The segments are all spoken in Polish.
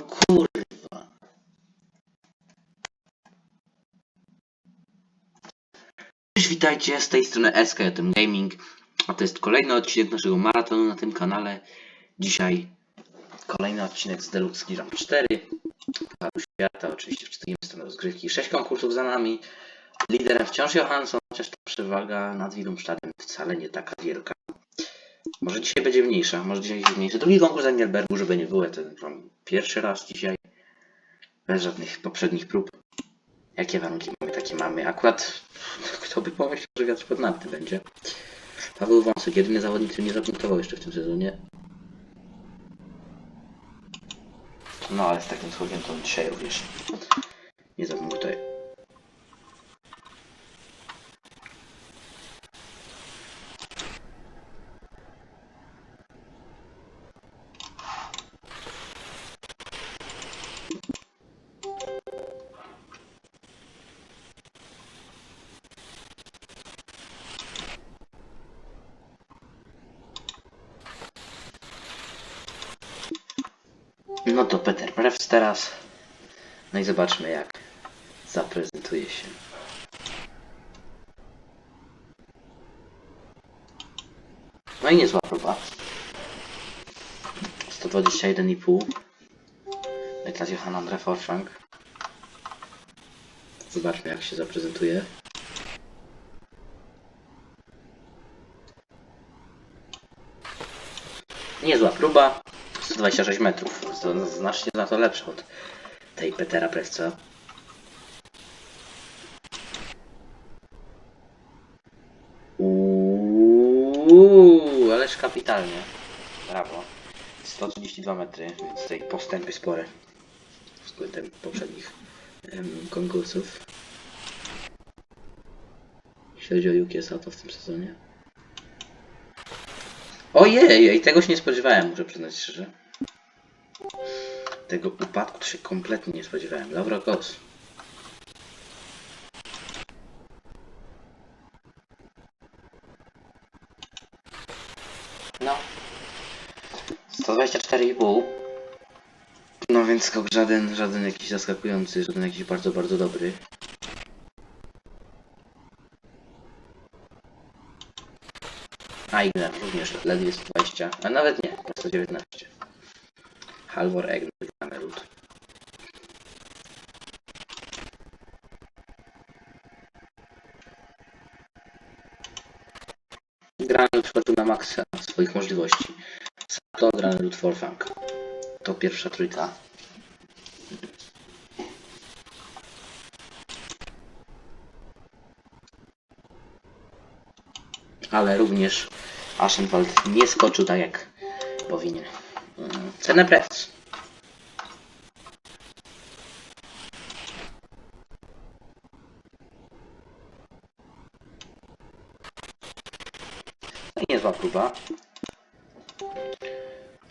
No kurwa. Cześć, witajcie, z tej strony SKJM Gaming, a to jest kolejny odcinek naszego maratonu na tym kanale. Dzisiaj kolejny odcinek z Deluxe Gira 4. Pucharu świata, oczywiście przystępujemy stronę rozgrywki. 6 konkursów za nami. Liderem wciąż Johansson, chociaż ta przewaga nad Wilumstadem wcale nie taka wielka. Może dzisiaj będzie mniejsza, może dzisiaj będzie mniejsza. Drugi konkurs za Nielbergu, żeby nie było, wam pierwszy raz dzisiaj. Bez żadnych poprzednich prób. Jakie warunki mamy, takie mamy. Akurat kto by pomyślał, że wiatr pod narty będzie. Paweł Wąsek, jedyny zawodnik, który nie zapunktował jeszcze w tym sezonie. No ale z takim słowiem to dzisiaj również nie zapunktuje. Teraz. No i zobaczmy jak zaprezentuje się. No i niezła próba. 121,5. Niklas Johan Andre Forschank. Zobaczmy jak się zaprezentuje. Niezła próba. 126 metrów. To znacznie za to lepsze od tej Petera Prewca. Uuu, ależ kapitalnie. Brawo. 132 metry, więc tutaj postępy spore względem poprzednich konkursów. Jeśli chodzi o Sato w tym sezonie. Ojej, i tego się nie spodziewałem, muszę przyznać szczerze. Tego upadku to się kompletnie nie spodziewałem. Laura Kos. No. 124,5. No więc skok żaden, żaden jakiś zaskakujący, żaden jakiś bardzo, bardzo dobry. Aigner również ledwie 120, a nawet nie, po 119. Halvor Egner Gamerud. Granit wchodził na maksa swoich możliwości. Sato, Granit, Wolfgang. To pierwsza trójka. Ale również Aschenwald nie skoczył tak jak powinien. Cenę prec. No i niezła próba.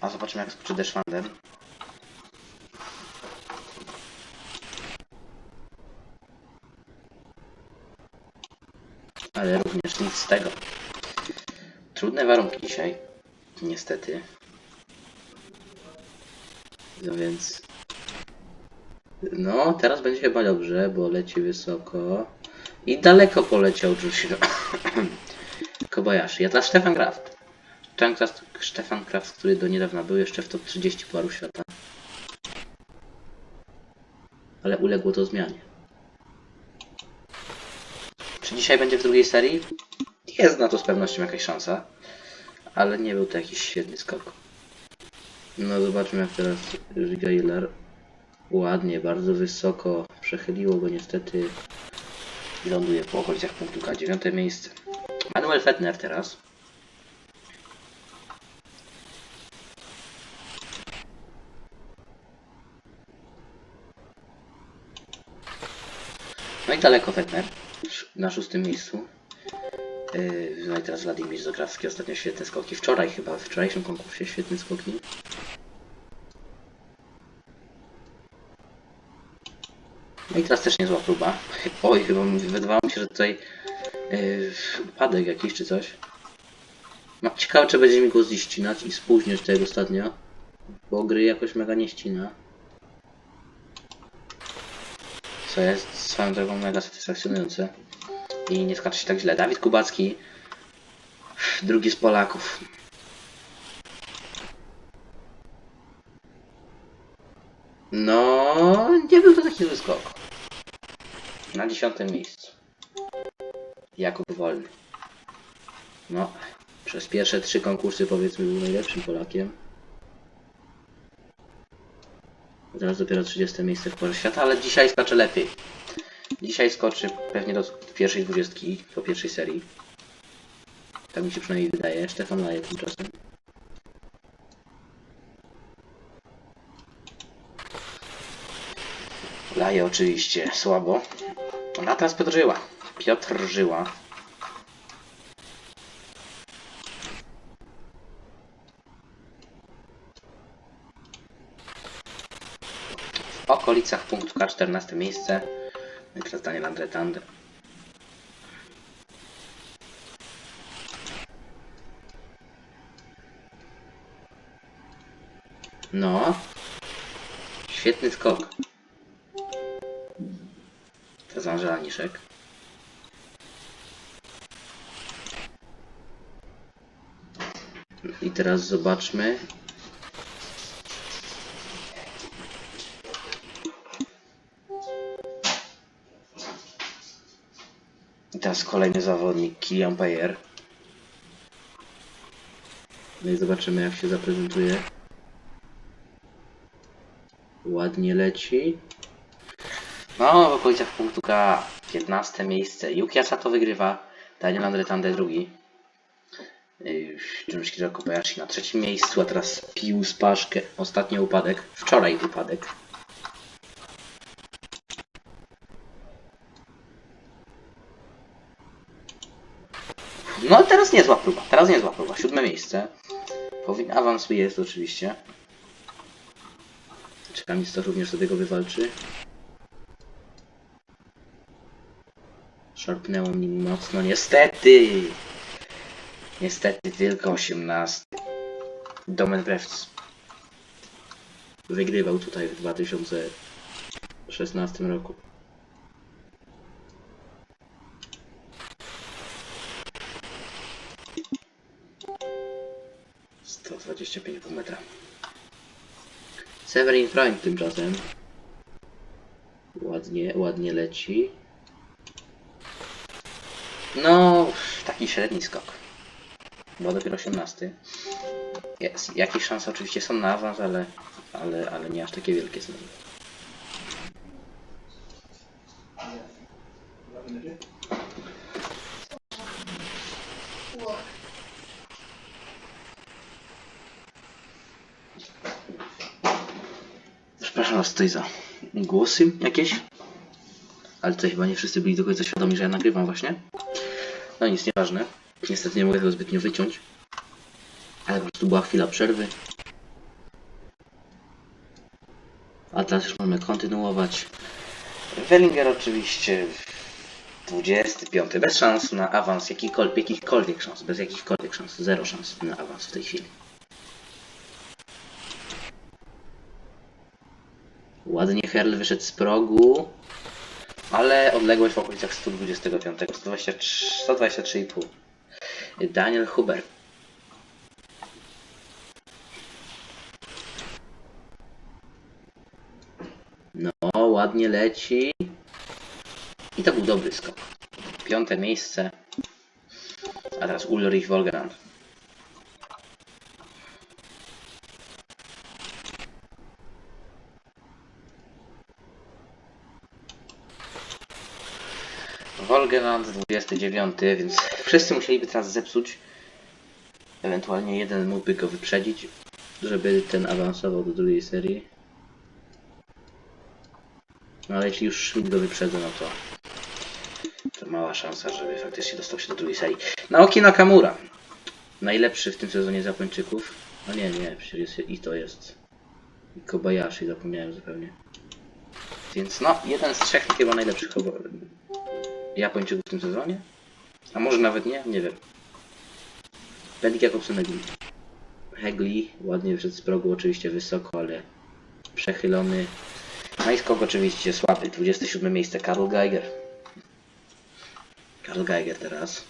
A zobaczymy jak skoczy Deszwanden. Ale również nic z tego. Trudne warunki dzisiaj. Niestety. No więc... No, teraz będzie chyba dobrze, bo leci wysoko. I daleko poleciał Jushiro. Kobayashi. A teraz Stefan Kraft. Stefan Kraft, Stefan Kraft, który do niedawna był jeszcze w top 30 paru świata. Ale uległo to zmianie. Czy dzisiaj będzie w drugiej serii? Jest na to z pewnością jakaś szansa. Ale nie był to jakiś świetny skok. No zobaczmy jak teraz Gailer ładnie, bardzo wysoko przechyliło go niestety i ląduje po okolicach punktu K. Dziewiąte miejsce. Manuel Fettner teraz. No i daleko Fettner na szóstym miejscu. Yy, no i teraz Wladimir Zograwski, ostatnio świetne skoki. Wczoraj chyba, w wczorajszym konkursie świetne skoki. No i teraz też niezła próba. Oj, chyba wydawało mi się, że tutaj yy, upadek jakiś czy coś. No, ciekawe, czy będzie mi go zścinać i spóźniać tak jak ostatnio. Bo gry jakoś mega nie ścina. co jest swoją drogą mega satysfakcjonujące. I nie skacze się tak źle. Dawid Kubacki, drugi z Polaków. No, nie był to taki zły skok. Na dziesiątym miejscu. Jakub Wolny. No, przez pierwsze trzy konkursy powiedzmy był najlepszym Polakiem. Teraz dopiero 30 miejsce w Pucharze Świata, ale dzisiaj skacze lepiej. Dzisiaj skoczy pewnie do pierwszej dwudziestki po pierwszej serii. Tak mi się przynajmniej wydaje. Stefan Laje tymczasem. Laje oczywiście słabo. A teraz Piotr Żyła. Piotr Żyła. W okolicach punktu K 14 miejsce. Teraz Daniel Andretande. No. Świetny skok. Za Angela. I teraz zobaczmy. I teraz kolejny zawodnik, Kilian Payer. No i zobaczymy jak się zaprezentuje. Ładnie leci. No, w okolicach punktu K 15 miejsce. Yuki Asato wygrywa. Daniel Andretande drugi. Junichiro Kobayashi na trzecim miejscu, a teraz Pius Paszkę. Ostatni upadek. Wczoraj upadek. No teraz niezła próba, teraz niezła próba. Siódme miejsce. Powinien awansuje jest oczywiście. Czekamic to również sobie go wywalczy. Szarpnęło mi mocno, niestety! Niestety tylko 18. Domen Brewc wygrywał tutaj w 2016 roku. Sto dwadzieścia pięć pół metra. Severin Prime tymczasem. Ładnie, ładnie leci. No, taki średni skok. Bo dopiero 18. Jest. Jakieś szanse oczywiście są na awans, ale, ale, ale nie aż takie wielkie są. Przepraszam was tutaj za głosy jakieś. Ale tutaj chyba nie wszyscy byli do końca świadomi, że ja nagrywam właśnie. No nic, nieważne. Niestety nie mogę tego zbytnio wyciąć. Ale po prostu była chwila przerwy. A teraz już mamy kontynuować. Wellinger oczywiście 25. Bez szans na awans, jakikolwiek, jakichkolwiek szans, bez jakichkolwiek szans. Zero szans na awans w tej chwili. Ładnie Herl wyszedł z progu, ale odległość w okolicach 125, 123, 123,5. Daniel Huber. No, ładnie leci. I to był dobry skok. Piąte miejsce. A teraz Ulrich Wolgerand. Wolgerand 29, więc wszyscy musieliby teraz zepsuć. Ewentualnie jeden mógłby go wyprzedzić, żeby ten awansował do drugiej serii. No ale jeśli już Schmidt go wyprzedza, no to, to mała szansa, żeby faktycznie dostał się do drugiej serii. Naoki Nakamura. Najlepszy w tym sezonie Japończyków. No nie, nie, przecież jest, i to jest. I Kobayashi, zapomniałem zupełnie. Więc no, jeden z trzech chyba najlepszych Japończyków w tym sezonie? A może nawet nie? Nie wiem. Bendik Jakobsen Hegli. Hegli ładnie wyszedł z progu, oczywiście wysoko, ale przechylony. No i skok oczywiście słaby. 27 miejsce Karl Geiger. Karl Geiger teraz.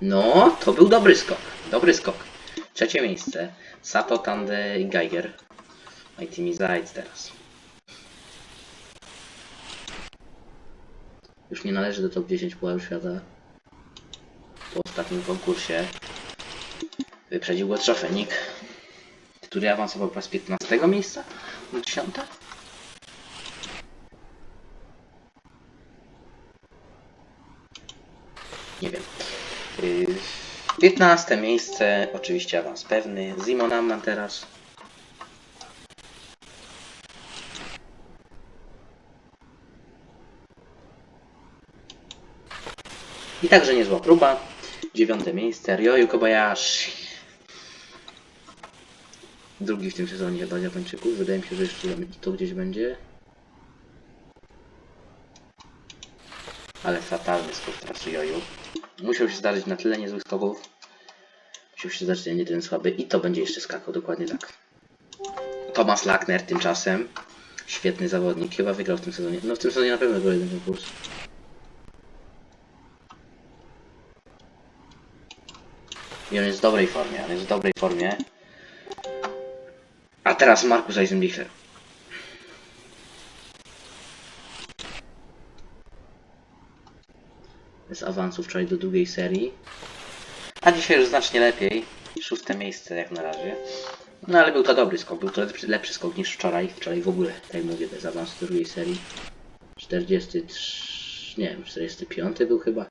No, to był dobry skok. Dobry skok. Trzecie miejsce. Sato, Tande Geiger. No i Timmy Zajdź teraz. Już nie należy do top 10 pułap świata. Po ostatnim konkursie wyprzedził go Trzofenik, który awansował po raz 15 miejsca na 10. Nie wiem. Yy, 15 miejsce, oczywiście awans pewny. Zimon Amman teraz. I także niezła próba. Dziewiąte miejsce, Ryoyu Kobayashi. Drugi w tym sezonie chyba Japończyków. Wydaje mi się, że jeszcze to gdzieś będzie. Ale fatalny skok teraz Ryoyu. Musiał się zdarzyć na tyle niezłych skoków. Musiał się zdarzyć ten jeden słaby i to będzie jeszcze skakał dokładnie tak. Thomas Lackner tymczasem. Świetny zawodnik. Chyba wygrał w tym sezonie. No w tym sezonie na pewno był jeden konkurs. I on jest w dobrej formie, on jest w dobrej formie. A teraz Markus Eisenbichler. Z awansu wczoraj do drugiej serii. A dzisiaj już znacznie lepiej. Szóste miejsce jak na razie. No ale był to dobry skok, był to lepszy, lepszy skok niż wczoraj. Wczoraj w ogóle, tak jak mówię, bez awansu do drugiej serii. 43, nie wiem, 45 był chyba.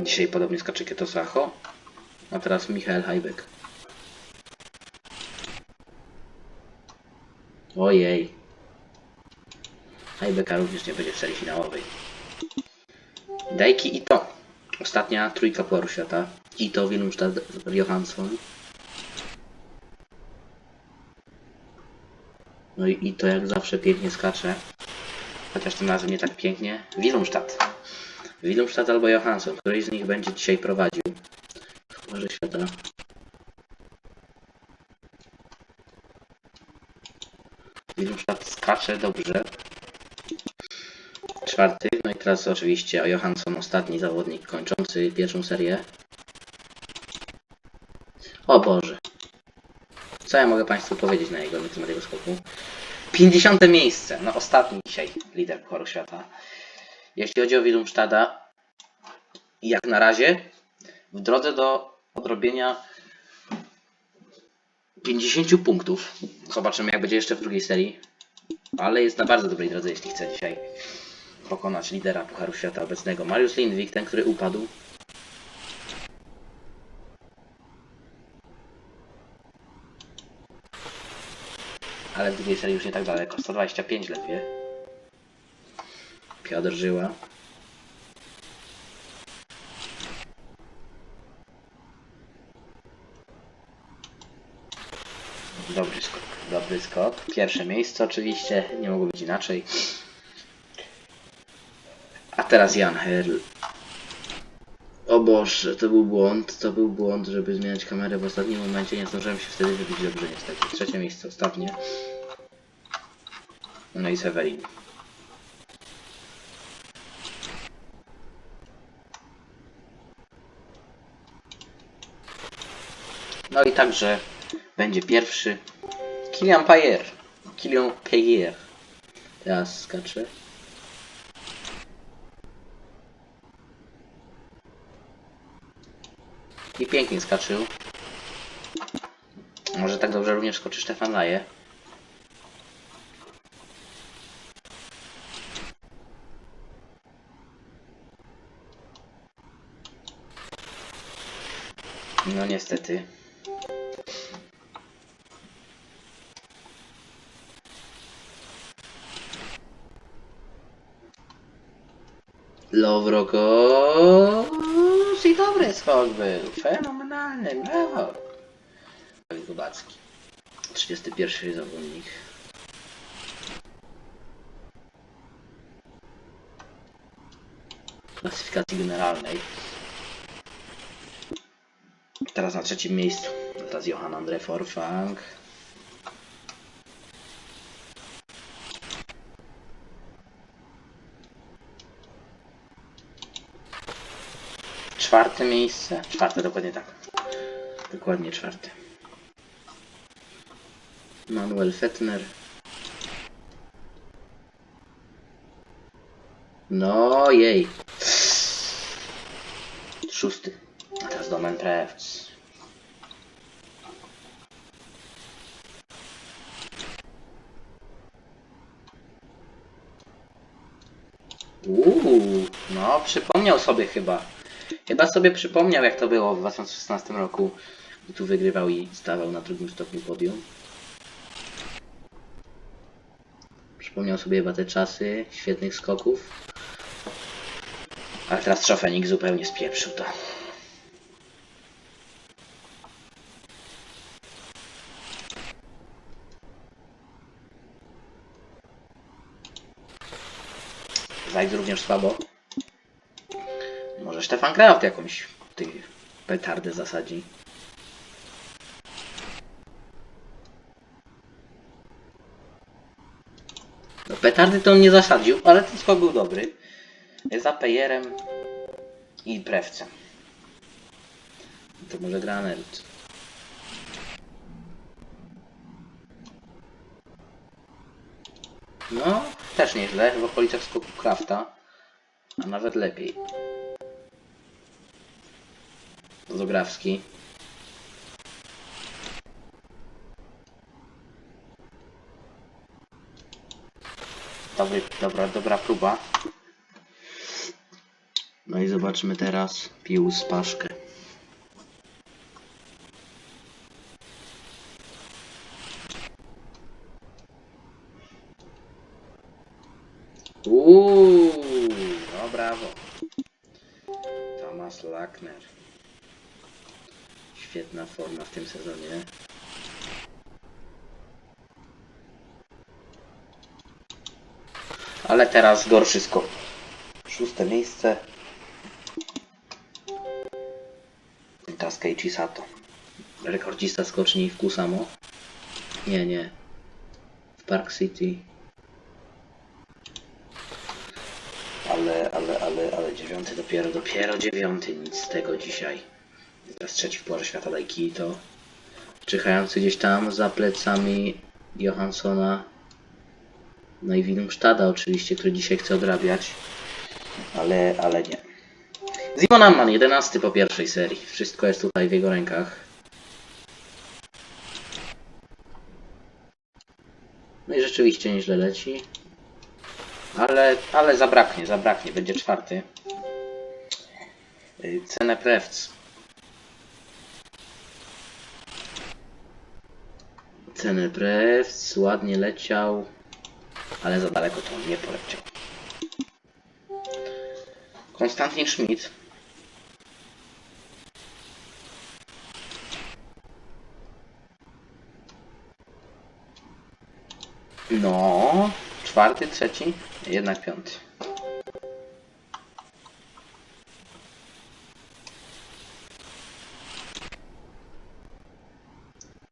Dzisiaj podobnie skacze Keto Sacho. A teraz Michael Hajbek. Ojej. Hajbeka również nie będzie w serii finałowej. Dajki i to. Ostatnia trójka Puaru Świata. I to Wilmstad Johansson. No i, i to jak zawsze pięknie skacze. Chociaż tym razem nie tak pięknie. Wilmstad. Wilmstad albo Johansson. Któryś z nich będzie dzisiaj prowadził. w Pucharze Świata. Wilmstad skacze dobrze. Czwarty. No i teraz oczywiście Johansson, ostatni zawodnik kończący pierwszą serię. O Boże. Co ja mogę Państwu powiedzieć na jego, na temat jego skoku? 50 miejsce. No ostatni dzisiaj lider Pucharu Świata. Jeśli chodzi o Wilmstada, jak na razie w drodze do odrobienia 50 punktów. Zobaczymy jak będzie jeszcze w drugiej serii. Ale jest na bardzo dobrej drodze, jeśli chce dzisiaj pokonać lidera Pucharu Świata obecnego. Mariusz Lindwik, ten, który upadł. Ale w drugiej serii już nie tak daleko. 125 ledwie. Piotr Żyła. Dobry skok, dobry skok. Pierwsze miejsce oczywiście, nie mogło być inaczej. A teraz Jan Herl. O Boże, to był błąd, to był błąd, żeby zmieniać kamerę w ostatnim momencie. Nie zdążyłem się wtedy wybić dobrze niestety. Trzecie miejsce, ostatnie. No i Severin. No i także będzie pierwszy Kilian Payer. Kilian Payer. Teraz skaczę. I pięknie skaczył. Może tak dobrze również skoczy Stefan Laje. No niestety. Lowroko i dobry skok był. Fenomenalny, brawo. Dawid Kubacki. 31 zawodnik. klasyfikacji generalnej. Teraz na trzecim miejscu. Teraz Johan Andre Forfang. Czwarte miejsce. Czwarte, dokładnie tak. Dokładnie czwarte. Manuel Fettner. No jej. Szósty. A teraz Domen Prevc. Uuu, no przypomniał sobie chyba. Chyba sobie przypomniał jak to było w 2016 roku. gdy Tu wygrywał i stawał na drugim stopniu podium. Przypomniał sobie chyba te czasy świetnych skoków. Ale teraz Trzofenik zupełnie spieprzył to. Zajdź również słabo. Może Stefan Kraft jakąś ty petardę zasadzi. No, petardy to on nie zasadził, ale ten skok był dobry. Za Pejerem i Prewcem. To może Granelt. No, też nieźle, w okolicach skoku Krafta. A nawet lepiej. Zograwski. Dobry, dobra, dobra próba. No i zobaczmy teraz Pius Paszkę. Forma w tym sezonie. Ale teraz gorszy skok. Szóste miejsce. Taskei Chisato. Rekordzista skoczni w Kusamo. Nie, nie. W Park City. Ale, ale, ale, ale dziewiąty dopiero, dopiero dziewiąty, nic z tego dzisiaj. Teraz trzeci w Świata Daikito. Czyhający gdzieś tam za plecami Johanssona. No i oczywiście, który dzisiaj chce odrabiać. Ale, ale nie. Simon Amman, 11 po pierwszej serii. Wszystko jest tutaj w jego rękach. No i rzeczywiście nieźle leci. Ale, ale zabraknie, zabraknie. Będzie czwarty. Cenę Prewc. Cenę Prewc. Ładnie leciał. Ale za daleko to nie poleciał. Konstantin Schmidt. No, czwarty, trzeci, jednak piąty.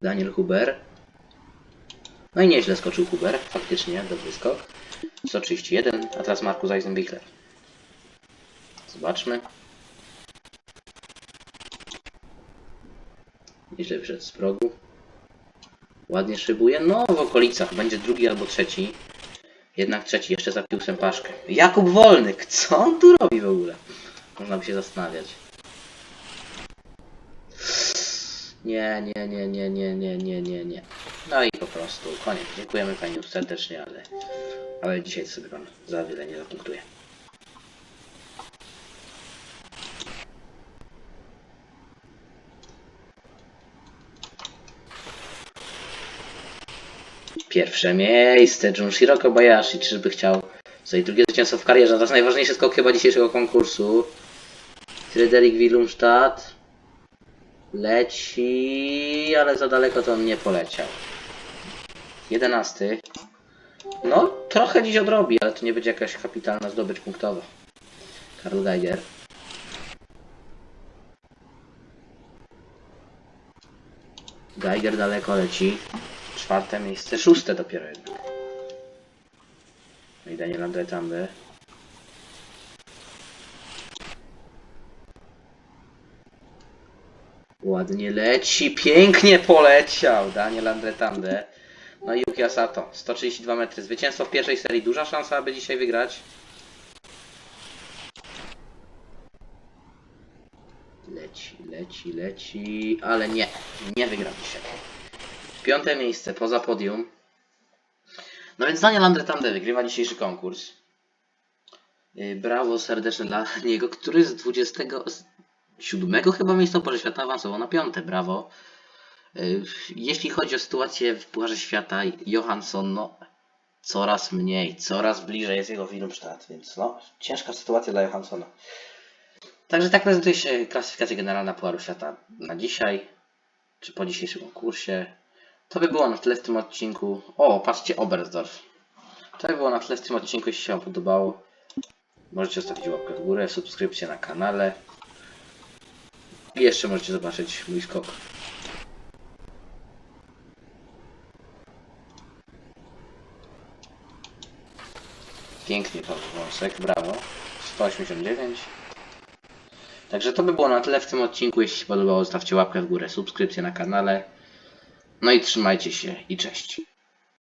Daniel Huber. No i nieźle skoczył Huber, faktycznie, dobry skok. 131, a teraz Markus Eisenbichler. Zobaczmy. Nieźle wyszedł z progu. Ładnie szybuje. No, w okolicach. Będzie drugi albo trzeci. Jednak trzeci. Jeszcze za piłsem Paszkę. Jakub Wolnyk. Co on tu robi w ogóle? Można by się zastanawiać. Nie, nie, nie, nie, nie, nie, nie, nie, nie. No i po prostu koniec. Dziękujemy Pani serdecznie, ale, ale dzisiaj sobie Pan za wiele nie zapunktuje. Pierwsze miejsce, Junshiro Kobayashi, czyżby chciał sobie drugie zwycięstwo w karierze, to jest najważniejszy skok chyba dzisiejszego konkursu. Fryderyk Willumstadt leci, ale za daleko to on nie poleciał. Jedenasty. No, trochę dziś odrobi, ale to nie będzie jakaś kapitalna zdobycz punktowa. Karl Geiger. Geiger daleko leci. Czwarte miejsce, szóste dopiero jednak. No i Daniel Andretamby. Ładnie leci, pięknie poleciał Daniel Andretande. No i Yuki Asato, 132 metry. Zwycięstwo w pierwszej serii, duża szansa, aby dzisiaj wygrać. Leci, leci, leci, ale nie, nie wygra dzisiaj. Piąte miejsce poza podium. No więc Daniel Andretande wygrywa dzisiejszy konkurs. Yy, Brawo serdeczne dla niego, który z 27 chyba miejsca Pucharze Świata awansował na piąte. Brawo. Yy, Jeśli chodzi o sytuację w Pucharze Świata, Johansson no coraz mniej, coraz bliżej jest jego Wilmstadt, więc no ciężka sytuacja dla Johanssona. Także tak prezentuje się klasyfikacja generalna Pucharu Świata na dzisiaj, czy po dzisiejszym konkursie. To by było na tyle w tym odcinku. O, patrzcie, Oberstdorf. To by było na tyle w tym odcinku, jeśli się Wam podobało. Możecie zostawić łapkę w górę, subskrypcję na kanale. I jeszcze możecie zobaczyć mój skok. Pięknie Paweł Wąsek, brawo. 189. Także to by było na tyle w tym odcinku. Jeśli się podobało, zostawcie łapkę w górę, subskrypcję na kanale. No i trzymajcie się i cześć.